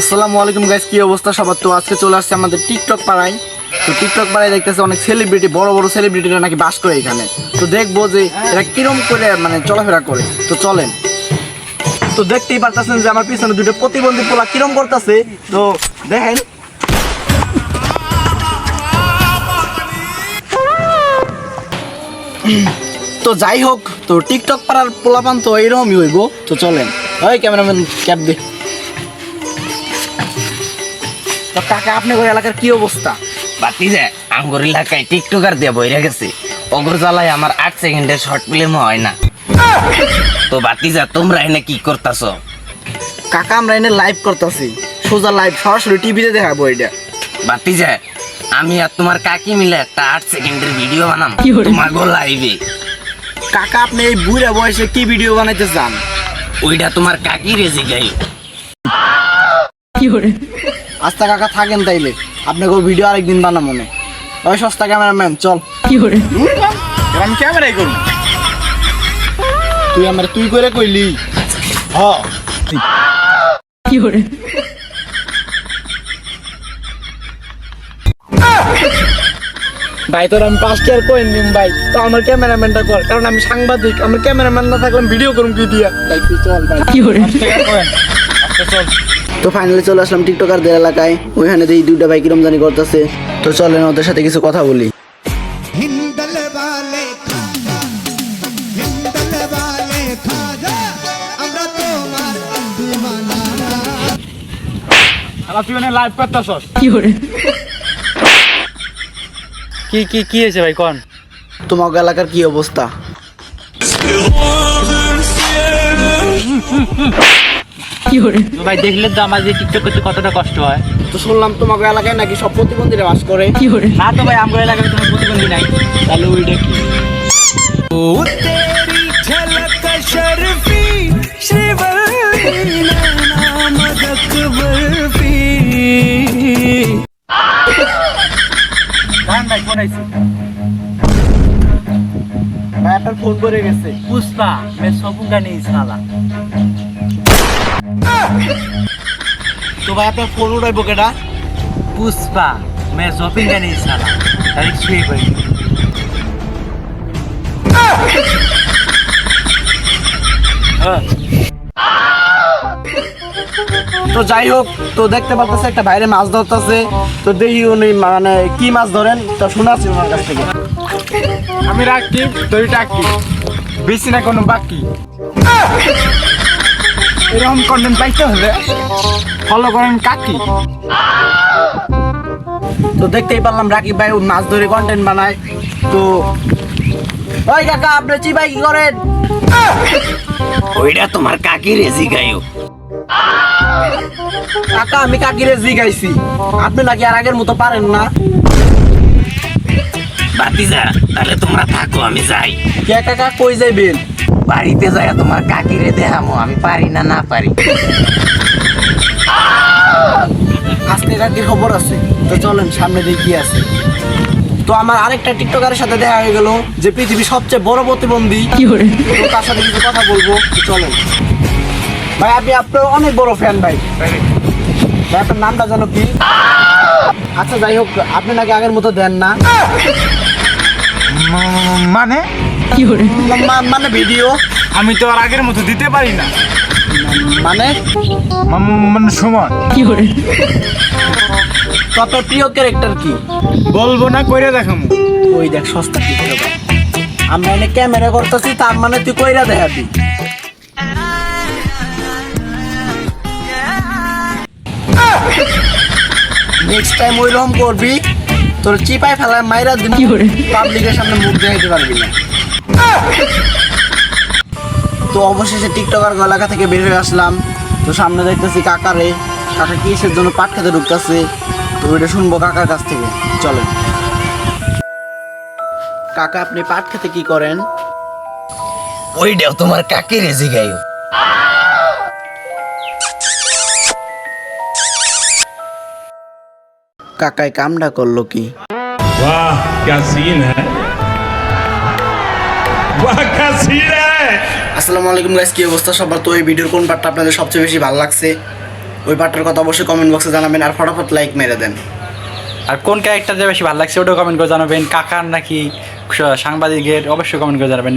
আসসালামু আলাইকুম গাইস কি অবস্থা? সবার তো আজকে চলে আসছে আমাদের টিকটক পাড়ায়। তো টিকটক পাড়ায় দেখতেছে অনেক সেলিব্রিটি বড় বড় সেলিব্রিটিরা নাকি বাস করে এখানে। তো দেখব যে এরা কিরম করে মানে চলাফেরা করে। তো চলেন। তো দেখতেই পারতেছেন যে আমার পিছনে দুটো প্রতিবন্ধী পোলা কিরম করতেছে। তো দেখেন। তো যাই হোক, তো টিকটক পাড়ার পোলাপান তো এরকমই হইব। তো চলেন। ওই ক্যামেরাম্যান ক্যাপ দে। তো কাকা আপনার ওই এলাকার কি অবস্থা? বাতি যে আঙ্গুর এলাকায় টিকটকার দিয়ে বইরা গেছে। অগর জ্বালায় আমার আট সেকেন্ডের শর্ট ফিল্ম হয় না। তো বাতি যা তোমরা এনে কি করতাছ? কাকা আমরা এনে লাইভ করতেছি। সোজা লাইভ সরাসরি টিভিতে দেখাবো এটা। বাতি যে আমি আর তোমার কাকি মিলে একটা আট সেকেন্ডের ভিডিও বানাম। তোমার গো লাইভে কাকা আপনি এই বুড়া বয়সে কি ভিডিও বানাইতে চান? ওইটা তোমার কাকি রেজে গাই আস্তা কাকা থাকেন তাইলে। আপনাকে ভিডিও আরেকদিন বানাবো মনে ওই সস্তা ক্যামেরাম্যান চল। কি করে? আমি ক্যামেরাই করব। তুই আমার তুই করে কইলি। হ। কি করে? ভাই তোর আমি পাঁচটা আর কইন দিম ভাই। তো আমার ক্যামেরাম্যানটা কর কারণ আমি সাংবাদিক। আমার ক্যামেরাম্যান না থাকলে ভিডিও করুম কি দিয়া? তাই তুই চল ভাই। তো ফাইনালি চলে আসলাম টিকটকারদের এলাকায়। ওইখানে দেখি দুইটা ভাই কিরম জানি করতেছে। তো চলেন ওদের সাথে কিছু কথা বলি। কি কি কি কি হয়েছে ভাই কন? তোমার এলাকার কি অবস্থা? কতটা কষ্ট হয়। তো শুনলাম তোমাকে এলাকায় নাকি সব প্রতিবন্ধীরা বাস করে। না তো এলাকায় কোনো ভাই ফোন করে গেছে। পুষ্পা মে সবুঙ্গা নেই সালা তো ভাই আপনার ফোন উঠাইবো কেটা পুষ্পা মে নেই সালা ডাইরেক্ট শুয়ে পড়ি। তো যাই হোক তো দেখতে পাচ্ছেন একটা বাইরে মাছ ধরতেছে। তো দেখি উনি মানে কি মাছ ধরেন তো শোনাচ্ছি ওনার কাছ থেকে। আমি রাখি তুই টাকি বেশি না কোনো বাকি। এরকম কন্টেন্ট পাইতে হলে ফলো করেন কাকি। তো দেখতেই পারলাম রাকিব ভাই মাছ ধরে কন্টেন্ট বানায়। তো ওই কাকা আপনি চিপাই কি করেন? ওইটা তোমার কাকি রেজি গাইও কাকা আমি কাকিরে জিগাইছি আপনি নাকি আর আগের মতো পারেন না? বাতি যা তাহলে তোমরা থাকো আমি যাই। কে কাকা কই যাইবেন? বাড়িতে যাই তোমার কাকিরে দেখামো আমি পারি না না পারি। আজকে কাকির খবর আছে? তো চলেন সামনে দিয়ে কি আছে? তো আমার আরেকটা টিকটকারের সাথে দেখা হয়ে গেল যে পৃথিবীর সবচেয়ে বড় প্রতিবন্ধী। তো তার সাথে কিছু কথা বলব তো চলেন। ভাই আপনি আপনার অনেক বড় ফ্যান ভাই। ভাই আপনার নামটা জানো কি? আচ্ছা যাই হোক আপনি নাকি আগের মতো দেন না। মানে? মানে ভিডিও। আমি তো আর আগের মতো দিতে পারি না। মানে? মানে সময় তো আপনার প্রিয় ক্যারেক্টার কি? বলব না কইরা দেখাম। ওই দেখ সস্তা টিকটকার আমরা এনে ক্যামেরা করতেছি তার মানে তুই কইরা দেখাবি। নেক্সট টাইম ওই রকম করবি তোর চিপাই ফেলায় মাইরা দিন পাবলিকের সামনে মুখ দেখাইতে পারবি না। তো অবশেষে টিকটকার এলাকা থেকে বের হয়ে আসলাম। তো সামনে দেখতেছি কাকারে। কাকা কি এসের জন্য পাট খেতে ঢুকতেছে? তো এটা শুনব কাকার কাছ থেকে। চলেন কাকা আপনি পাট খেতে কি করেন? ওইটাও তোমার কাকে রেজি গাইও কাকায় কামডা করল কি? বাহ ক্যা সিন হ্যায় আসসালামু আলাইকুম গাইস কি অবস্থা? সবার তো এই ভিডিওর কোন পার্টটা আপনাদের সবচেয়ে বেশি ভালো লাগছে? ওই পার্টটার কথা অবশ্যই কমেন্ট বক্সে জানাবেন আর ফটাফট লাইক মেরে দেন। আর কোন ক্যারেক্টারটা বেশি ভালো লাগছে ওটাও কমেন্ট করে জানাবেন। কাকার নাকি সাংবাদিকের অবশ্যই কমেন্ট করে জানাবেন।